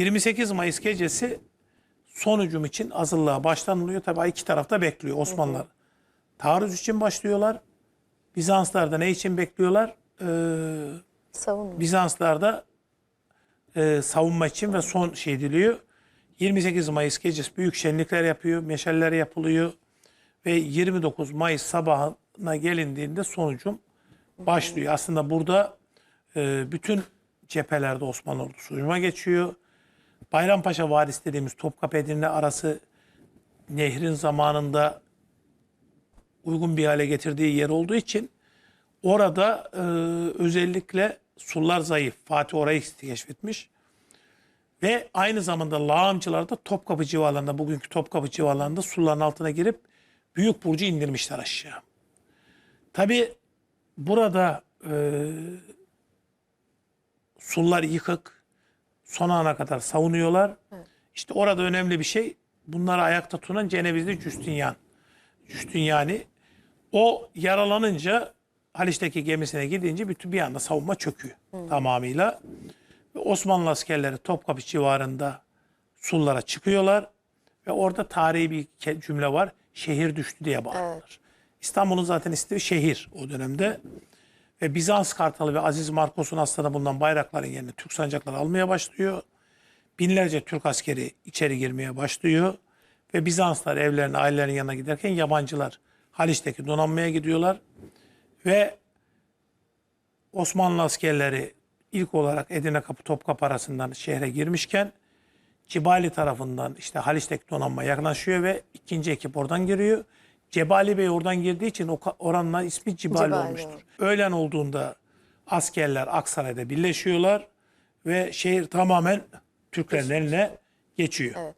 28 Mayıs gecesi son hücum için hazırlığa başlanılıyor. Tabii iki tarafta bekliyor Osmanlılar. Taarruz için başlıyorlar. Bizanslar da ne için bekliyorlar? Ee, Savunma. Bizanslar da e, savunma için ve son şey diliyor. 28 Mayıs gecesi büyük şenlikler yapıyor, meşaleler yapılıyor ve 29 Mayıs sabahına gelindiğinde sonucum başlıyor. Aslında burada e, bütün cephelerde Osmanlı ordusu hücuma geçiyor. Bayrampaşa Vadisi dediğimiz Topkapı Edirne arası nehrin zamanında uygun bir hale getirdiği yer olduğu için orada e, özellikle surlar zayıf. Fatih orayı keşfetmiş. Ve aynı zamanda lağımcılar da Topkapı civarlarında, bugünkü Topkapı civarlarında surların altına girip Büyük Burcu indirmişler aşağı. Tabi burada e, surlar yıkık, son ana kadar savunuyorlar. İşte orada önemli bir şey, bunları ayakta tutan Cenevizli Justinian. Justiniani o yaralanınca Haliç'teki gemisine gidince bütün bir anda savunma çöküyor tamamıyla. Ve Osmanlı askerleri Topkapı civarında sullara çıkıyorlar ve orada tarihi bir cümle var. Şehir düştü diye bağırıyorlar. İstanbul'un zaten ismi şehir o dönemde. Ve Bizans Kartalı ve Aziz Markos'un aslında bundan bayrakların yerine Türk sancakları almaya başlıyor. Binlerce Türk askeri içeri girmeye başlıyor. Ve Bizanslar evlerine, ailelerinin yanına giderken yabancılar Haliç'teki donanmaya gidiyorlar. Ve Osmanlı askerleri ilk olarak Edirne Kapı Topkapı arasından şehre girmişken Cibali tarafından işte Haliç'teki donanma yaklaşıyor ve ikinci ekip oradan giriyor. Cebali Bey oradan girdiği için o oranla ismi Cibali, Cibali olmuştur. olmuş. Öğlen olduğunda askerler Aksaray'da birleşiyorlar ve şehir tamamen Türklerin eline geçiyor. Evet.